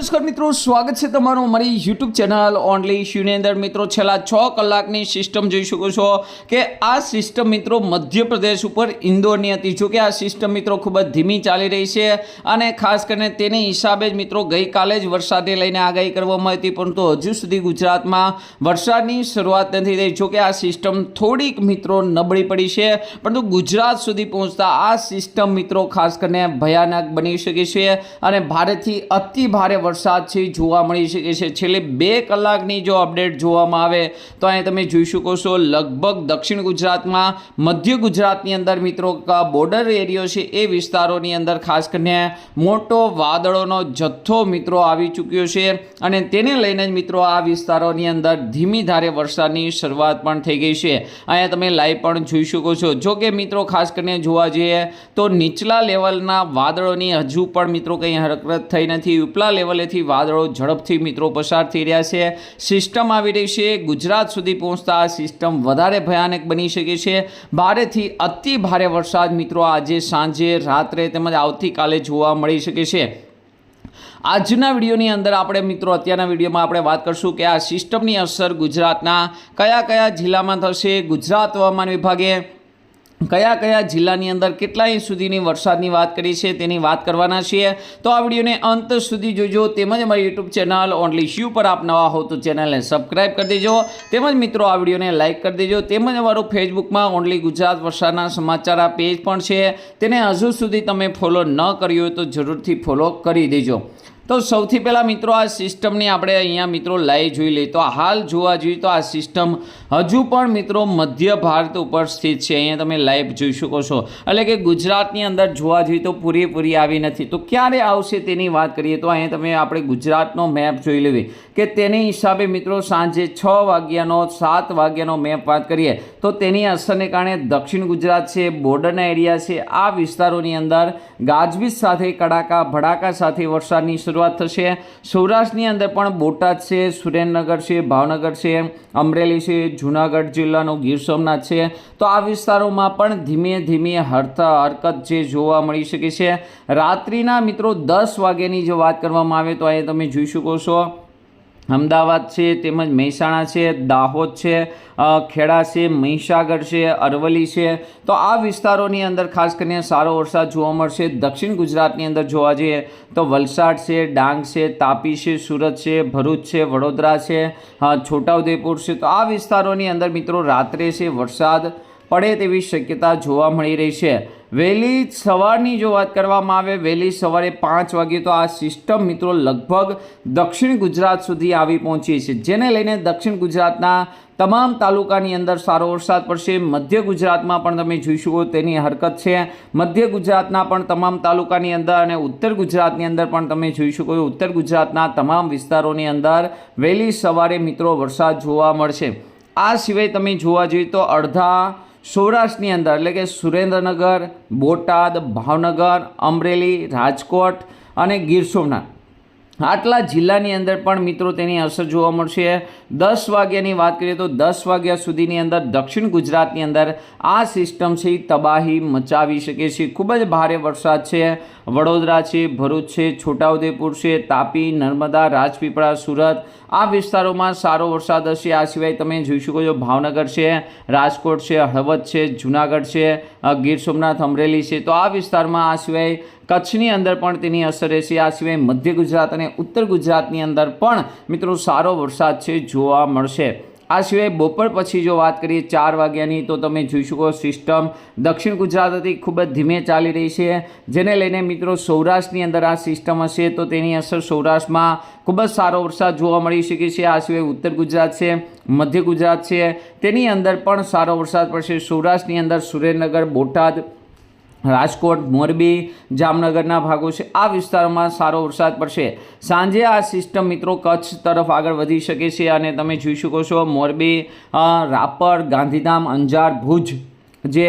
નમસ્કાર મિત્રો, સ્વાગત છે તમારું અમારી યુટ્યુબ ચેનલ ઓનલી ઇશ્યુની અંદર મિત્રો, છેલ્લા છ કલાકની સિસ્ટમ જોઈ શકો છો કે આ સિસ્ટમ મિત્રો મધ્યપ્રદેશ ઉપર ઇન્દોરની હતી. જો કે આ સિસ્ટમ મિત્રો ખૂબ જ ધીમી ચાલી રહી છે અને ખાસ કરીને તેની હિસાબે જ મિત્રો ગઈકાલે જ વરસાદને લઈને આગાહી કરવામાં હતી. પરંતુ હજુ સુધી ગુજરાતમાં વરસાદની શરૂઆત નથી થઈ. જો કે આ સિસ્ટમ થોડીક મિત્રો નબળી પડી છે, પરંતુ ગુજરાત સુધી પહોંચતા આ સિસ્ટમ મિત્રો ખાસ કરીને ભયાનક બની શકે છે અને ભારતથી અતિ ભારે વરસાદ છે જોવા મળી શકે છે. છેલ્લે બે કલાકની જો અપડેટ જોવામાં આવે તો અહીં તમે જોઈ શકો છો, લગભગ દક્ષિણ ગુજરાતમાં, મધ્ય ગુજરાતની અંદર મિત્રો બોર્ડર એરિયો છે એ વિસ્તારોની અંદર ખાસ કરીને મોટો વાદળોનો જથ્થો મિત્રો આવી ચૂક્યો છે અને તેને લઈને જ મિત્રો આ વિસ્તારોની અંદર ધીમી ધારે વરસાદની શરૂઆત પણ થઈ ગઈ છે. અહીંયા તમે લાઈવ પણ જોઈ શકો છો. જો કે મિત્રો ખાસ કરીને જોવા જઈએ તો નીચલા લેવલના વાદળોની હજુ પણ મિત્રો કંઈ હરકત થઈ નથી. ઉપલા લેવલેથી વાદળો ઝડપથી મિત્રો પસાર થઈ રહ્યા છે. સિસ્ટમ આવી રહી છે. ગુજરાત સુધી પહોંચતા આ સિસ્ટમ વધારે ભયાનક બની શકે છે. ભારેથી અતિ ભારે વરસાદ મિત્રો આજે સાંજે, રાત્રે તેમજ આવતીકાલે જોવા મળી શકે છે. આજના વિડીયોની અંદર આપણે મિત્રો અત્યારના વિડીયોમાં આપણે વાત કરશું કે આ સિસ્ટમની અસર ગુજરાતના કયા કયા જિલ્લામાં થશે, ગુજરાત હવામાન વિભાગે કયા કયા જિલ્લાની અંદર કેટલા ઇંચ સુધીની વરસાદની વાત કરી છે તેની વાત કરવાના છીએ. તો આ વિડીયોને અંત સુધી જોજો તેમજ અમારી યુટ્યુબ ચેનલ ઓનલી શ્યુ પર આપ નવા હો તો ચેનલને સબસ્ક્રાઈબ કરી દેજો. તેમજ મિત્રો, આ વિડીયોને લાઇક કરી દેજો. તેમજ અમારું ફેસબુકમાં ઓનલી ગુજરાત વરસાદના સમાચાર આ પેજ પણ છે. તેને હજુ સુધી તમે ફોલો ન કર્યો હોય તો જરૂરથી ફોલો કરી દેજો. તો સૌથી પહેલાં મિત્રો, આ સિસ્ટમની આપણે અહીંયા મિત્રો લાઈવ જોઈ લઈએ. તો હાલ જોવા જોઈએ તો આ સિસ્ટમ હજુ પણ મિત્રો મધ્ય ભારત ઉપર સ્થિત છે. અહીંયા તમે લાઈવ જોઈ શકો છો. એટલે કે ગુજરાતની અંદર જોવા જોઈએ તો પૂરેપૂરી આવી નથી. તો ક્યારે આવશે તેની વાત કરીએ તો અહીંયા તમે આપણે ગુજરાતનો મેપ જોઈ લેવી કે તેની હિસાબે મિત્રો સાંજે છ વાગ્યાનો, સાત વાગ્યાનો મેપ વાત કરીએ તો તેની અસરને કારણે દક્ષિણ ગુજરાત છે, બોર્ડરના એરિયા છે, આ વિસ્તારોની અંદર ગાજવીજ સાથે, કડાકા, ભડાકા સાથે વરસાદની શરૂઆત થશે. સૌરાષ્ટ્રની અંદર પણ બોટાદ છે, સુરેન્દ્રનગર છે, ભાવનગર છે, અમરેલી છે, જૂનાગઢ જિલ્લાનો ગીર સોમનાથ છે. તો આ વિસ્તારોમાં પણ ધીમે ધીમે હરતા હરકત જે જોવા મળી શકે છે. રાત્રિના મિત્રો દસ વાગ્યાની જો વાત કરવામાં આવે તો અહીંયા તમે જોઈ શકો છો. અમદાવાદ છે, તેમજ મહેસાણા છે, દાહોદ છે ખેડા છે, મહીસાગર છે, અરવલ્લી છે. તો આ વિસ્તારોની અંદર ખાસ કરીને સારો વરસાદ જોવા મળશે. દક્ષિણ ગુજરાતની અંદર જોવા જઈએ તો વલસાડ છે, ડાંગ છે, તાપી છે, સુરત છે, ભરૂચ છે, વડોદરા છે છોટાઉદેપુર છે. તો આ વિસ્તારોની અંદર મિત્રો રાત્રે છે વરસાદ. પડે તેવી શક્યતા જોવા મળી રહી છે. વહેલી સવારની જો વાત કરવામાં આવે, વહેલી સવારે પાંચ વાગે તો આ સિસ્ટમ મિત્રો લગભગ દક્ષિણ ગુજરાત સુધી આવી પહોંચી છે. જેને લઈને દક્ષિણ ગુજરાતના તમામ તાલુકાની અંદર સારો વરસાદ પડશે. મધ્ય ગુજરાતમાં પણ તમે જોઈ શકો તેની હરકત છે. મધ્ય ગુજરાતના પણ તમામ તાલુકાની અંદર અને ઉત્તર ગુજરાતની અંદર પણ તમે જોઈ શકો ઉત્તર ગુજરાતના તમામ વિસ્તારોની અંદર વહેલી સવારે મિત્રો વરસાદ જોવા મળશે. આ સિવાય તમે જોવા જઈએ તો અડધા સૌરાષ્ટ્રની અંદર એટલે કે સુરેન્દ્રનગર બોટાદ ભાવનગર અમરેલી રાજકોટ અને ગીર સોમનાથ. આટલા જિલ્લાની અંદર પણ મિત્રો તેની અસર જોવા મળશે. દસ વાગ્યાની વાત કરીએ તો દસ વાગ્યા સુધીની અંદર દક્ષિણ ગુજરાતની અંદર આ સિસ્ટમ છે તબાહી મચાવી શકે છે. ખૂબ જ ભારે વરસાદ છે. વડોદરા છે, ભરૂચ છે, છોટાઉદેપુર છે, તાપી, નર્મદા, રાજપીપળા, સુરત આ વિસ્તારોમાં સારો વરસાદ હશે. આ સિવાય તમે જોઈ શકો છો ભાવનગર છે, રાજકોટ છે, હળવદ છે, જુનાગઢ છે, ગીર સોમનાથ, અમરેલી છે. તો આ વિસ્તારમાં આ સિવાય કચ્છની અંદર પણ તેની અસર રહેશે. આ સિવાય મધ્ય ગુજરાત અને ઉત્તર ગુજરાતની અંદર પણ મિત્રો સારો વરસાદ છે, જોવા મળશે. આ સિવાય બપોર પછી જો વાત કરીએ ચાર વાગ્યાની, તો તમે જોઈ શકો સિસ્ટમ દક્ષિણ ગુજરાતથી ખૂબ જ ધીમે ચાલી રહી છે. જેને લઈને મિત્રો સૌરાષ્ટ્રની અંદર આ સિસ્ટમ હશે, તો તેની અસર સૌરાષ્ટ્રમાં ખૂબ જ સારો વરસાદ જોવા મળી શકે છે. આ સિવાય ઉત્તર ગુજરાત છે, મધ્ય ગુજરાત છે, તેની અંદર પણ સારો વરસાદ પડશે. સૌરાષ્ટ્રની અંદર સુરેન્દ્રનગર, બોટાદ રાજકોટ, મોરબી, જામનગરના ભાગો છે. આ વિસ્તારોમાં સારો વરસાદ પડશે. સાંજે આ સિસ્ટમ મિત્રો કચ્છ તરફ આગળ વધી શકે છે અને તમે જોઈ શકો છો મોરબી રાપર, ગાંધીધામ, અંજાર, ભુજ, જે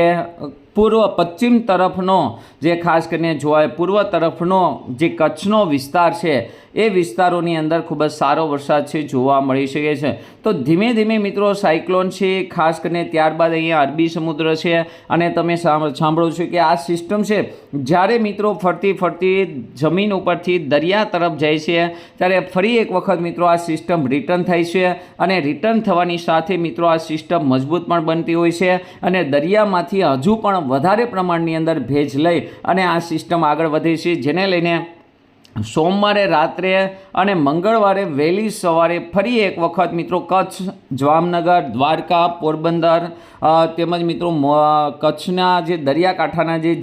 પૂર્વ પશ્ચિમ તરફનો, જે ખાસ કરીને જોવાય પૂર્વ તરફનો જે કચ્છનો વિસ્તાર છે, એ વિસ્તારોની અંદર ખૂબ જ સારો વરસાદ છે, જોવા મળી શકે છે. તો ધીમે ધીમે મિત્રો સાયક્લોન છે, ખાસ કરીને ત્યારબાદ અહીંયા અરબી સમુદ્ર છે, અને તમે સાંભ- સાંભળો છો કે આ સિસ્ટમ છે, જ્યારે મિત્રો ફરતી ફરતી જમીન ઉપરથી દરિયા તરફ જાય છે, ત્યારે ફરી એક વખત મિત્રો આ સિસ્ટમ રિટર્ન થાય છે, અને રિટર્ન થવાની સાથે મિત્રો આ સિસ્ટમ મજબૂત પણ બનતી હોય છે, અને દરિયામાંથી હજુ પણ વધારે પ્રમાણની અંદર ભેજ લઈ અને આ સિસ્ટમ આગળ વધે છે, જેને લઈને સોમવારે રાત્રે અને મંગળવારે વહેલી સવારે ફરી એક વખત મિત્રો કચ્છ, જામનગર, દ્વારકા, પોરબંદર તેમજ મિત્રો કચ્છના જે દરિયાકાંઠાના જે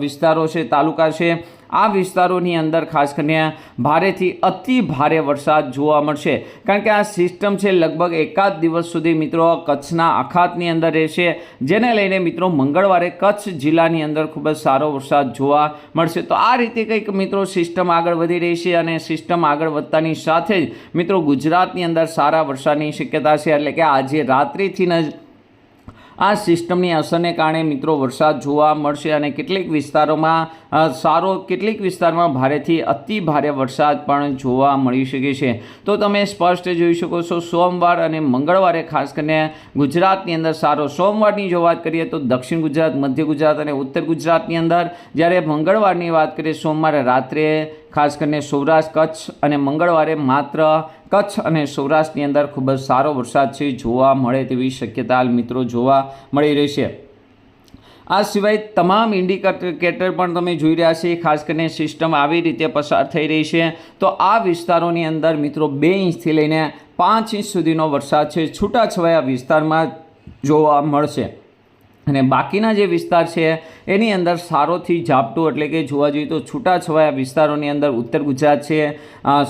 વિસ્તારો છે, તાલુકા છે આ વિસ્તારોની અંદર ખાસ કરીને ભારેથી અતિ ભારે વરસાદ જોવા મળશે. કારણ કે આ સિસ્ટમ છે લગભગ એકાદ દિવસ સુધી મિત્રો કચ્છના અખાતની અંદર રહેશે. જેને લઈને મિત્રો મંગળવારે કચ્છ જિલ્લાની અંદર ખૂબ જ સારો વરસાદ જોવા મળશે. તો આ રીતે કંઈક મિત્રો સિસ્ટમ આગળ વધી રહી છે અને સિસ્ટમ આગળ વધતાની સાથે જ મિત્રો ગુજરાતની અંદર સારા વરસાદની શક્યતા છે. એટલે કે આજે રાત્રિથી જ આ સિસ્ટમની અસરને કારણે મિત્રો વરસાદ જોવા મળશે અને કેટલીક વિસ્તારોમાં સારો કેટલીક વિસ્તારમાં ભારેથી અતિ ભારે વરસાદ પણ જોવા મળી શકે છે. તો તમે સ્પષ્ટ જોઈ શકો છો, સોમવાર અને મંગળવારે ખાસ કરીને ગુજરાતની અંદર સારો સોમવારની જો વાત કરીએ તો દક્ષિણ ગુજરાત, મધ્ય ગુજરાત અને ઉત્તર ગુજરાતની અંદર જ્યારે મંગળવારની વાત કરીએ, સોમવારે રાત્રે ખાસ કરીને સૌરાષ્ટ્ર કચ્છ અને મંગળવારે માત્ર કચ્છ અને સૌરાષ્ટ્રની અંદર ખૂબ જ સારો વરસાદ છે, જોવા મળે તેવી શક્યતા મિત્રો જોવા મળી રહી છે. આ સિવાય તમામ ઇન્ડિકેટર પણ તમે જોઈ રહ્યા છે, ખાસ કરીને સિસ્ટમ આવી રીતે પસાર થઈ રહી છે. તો આ વિસ્તારોની અંદર મિત્રો બે ઇંચથી લઈને પાંચ ઇંચ સુધીનો વરસાદ છે, છૂટાછવાયા વિસ્તારમાં જોવા મળશે. અને બાકીના જે વિસ્તાર છે, એની અંદર સારોથી ઝાપટું એટલે કે જોવા જઈએ તો છૂટાછવાયા વિસ્તારોની અંદર ઉત્તર ગુજરાત છે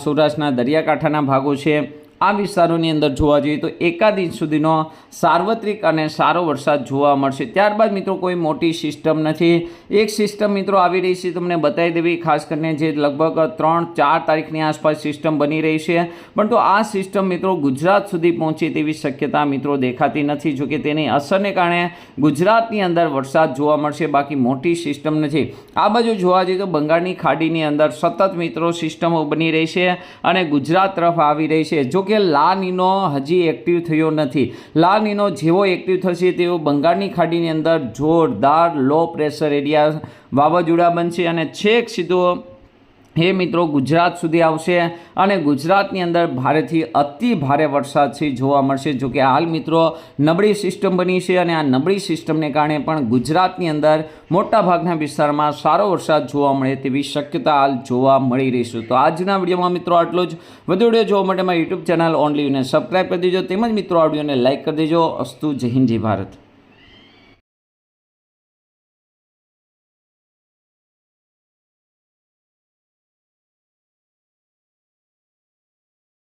સૌરાષ્ટ્રના દરિયાકાંઠાના ભાગો છે આ વિસ્તારોની અંદર જોવા જઈએ તો એકાદ ઇંચ સુધીનો સાર્વત્રિક અને સારો વરસાદ જોવા મળશે. ત્યારબાદ મિત્રો કોઈ મોટી સિસ્ટમ નથી. એક સિસ્ટમ મિત્રો આવી રહી છે, તમને બતાવી દેવી, ખાસ કરીને જે લગભગ ત્રણ, ચાર તારીખની આસપાસ સિસ્ટમ બની રહી છે. પરંતુ આ સિસ્ટમ મિત્રો ગુજરાત સુધી પહોંચે તેવી શક્યતા મિત્રો દેખાતી નથી, જોકે તેની અસરને કારણે ગુજરાતની અંદર વરસાદ જોવા મળશે, બાકી મોટી સિસ્ટમ નથી. આ બાજુ જોવા જઈએ તો બંગાળની ખાડીની અંદર સતત મિત્રો સિસ્ટમો બની રહી છે અને ગુજરાત તરફ આવી રહી છે. જો કે લા નીનો હજી એક્ટિવ થયો નથી. લા નીનો જેવો એક્ટિવ થશે તેવો બંગાળની ખાડીની અંદર જોરદાર લો પ્રેશર એરિયા વાવાઝોડા બનશે અને છેક સીધો એ મિત્રો, ગુજરાત સુધી આવશે અને ગુજરાતની અંદર ભારેથી અતિ ભારે વરસાદ છે, જોવા મળશે. જો કે હાલ મિત્રો, નબળી સિસ્ટમ બની છે અને આ નબળી સિસ્ટમને કારણે પણ ગુજરાતની અંદર મોટાભાગના વિસ્તારમાં સારો વરસાદ જોવા મળે તેવી શક્યતા હાલ જોવા મળી રહી છે. તો આજના વિડીયોમાં મિત્રો આટલો જ. વધુ વીડિયો જોવા માટે મારી યુટ્યુબ ચેનલ ઓનલીને સબસ્ક્રાઈબ કરી દેજો. તેમજ મિત્રો આ લાઇક કરી દેજો. અસ્તુ જય હિન્દ, જય ભારત.